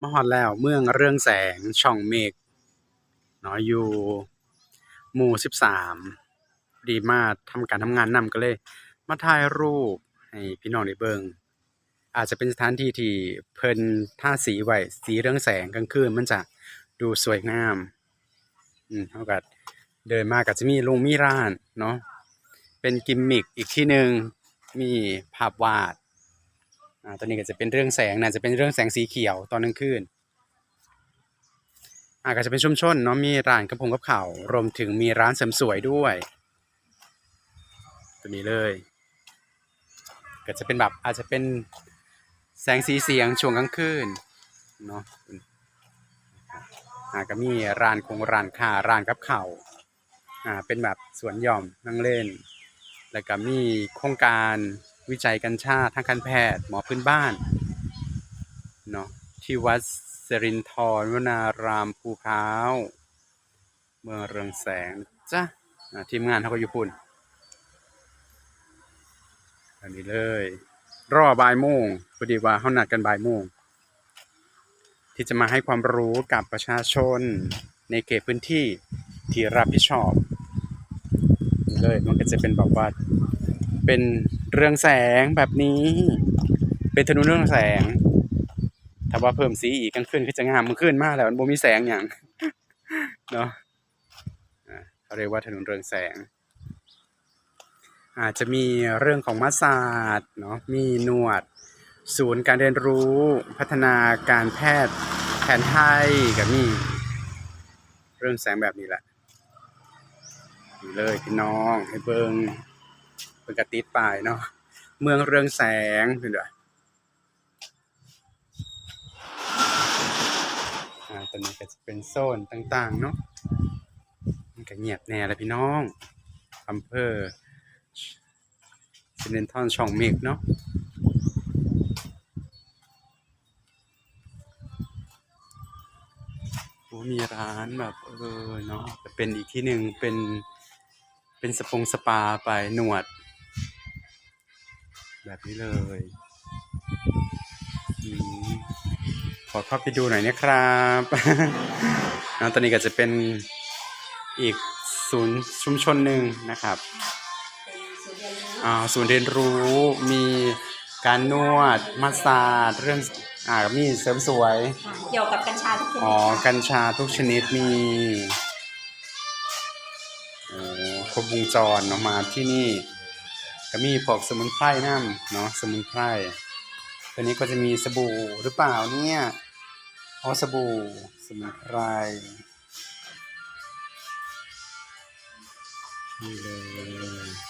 มาฮอดแล้วเมืองเรื่องแสงช่องเมฆเนาะอยู่หมู่13ดีมาทำการทำงานนำก็เลย มาถ่ายรูปให้พี่น้องได้เบิงอาจจะเป็นสถานที่ที่เพิ่นท่าสีไว้สีเรื่องแสงกลางคืนมันจะดูสวยงาม อืมเฮาก็เดินมาก็จะมีโรงมีร้านเนาะเป็นกิมมิกอีกที่หนึ่งมีภาพวาด อ่าตัวนี้ก็จะเป็นเรื่องแสงนะจะเป็นเรื่องแสงสีเขียวตอนกลางคืนอ่าก็จะเป็นชุมชนเนาะมีร้านกระพงกับข่าวรวมถึงมีร้านเสริมสวยด้วย ตัวนี้เลย ก็จะเป็นแบบอาจจะเป็นแสงสีเสียงช่วงกลางคืนเนาะอ่าก็มีร้านคงร้านค้าร้านกับข่าวอ่าเป็นแบบสวนหย่อมนั่งเล่น แล้วก็มีโครงการ วิจัยกัญชาทางการแพทย์หมอพื้นบ้านเนาะที่วัดสรินทรวนารามภูพร้าวเมืองเรืองแสงจ้ะทีมงานเขาก็อยู่พุ่นอันนี้เลย รอบ่ายโมงพอดีว่าเขานัดกันบ่ายโมงที่จะมาให้ความรู้กับประชาชนในเขตพื้นที่ที่รับผิดชอบเลยมันก็จะเป็นแบบว่าเป็น เรืองแสงแบบนี้ เป็นถนนเรืองแสงถ้าว่าเพิ่มสีอีกกลางคืนก็จะงามมันขึ้นมากแล้วมันบ่มีแสงอย่างเนาะเขาเรียกว่าถนนเรืองแสง อาจจะมีเรื่องของมาสซาดเนาะมีหนวด ศูนย์การเรียนรู้พัฒนาการแพทย์แผนไทยกับนี่เรื่องแสงแบบนี้แหละนี่เลยพี่น้องให้เบิง เบิ่งกระติดป้ายเนาะเมืองเรืองแสงเห็นด้วยอ่าตอนนี้ก็จะเป็นโซนต่างๆเนาะมันก็เงียบแน่ล้วพี่น้องอำเภอซินเดนทอนช่องเมกเนาะมีร้านแบบเออเนาะเป็นอีกที่หนึ่งเป็นเป็นสปงสปาไปหนวด แบบนี้เลยอืมขอเข้าไปดูหน่อยนะครับนะตอนนี้ก็จะเป็นอีกศูนย์ชุมชนหนึ่งนะครับอ่าศูนย์เรียนรู้มีการนวดมาสซาจเรื่องอ่ามีเสริมสวยค่ะเกี่ยวกับกัญชาทุกชนิดอ๋อค่ะกัญชาทุกชนิดมีโอ้ครบวงจรเนาะมาที่นี่ ก็มีพวกสมุนไพรน้ำเนาะสมุนไพรตัวนี้ก็จะมีสบู่หรือเปล่าเนี่ยอ๋อสบู่สมุนไพรนี่เลย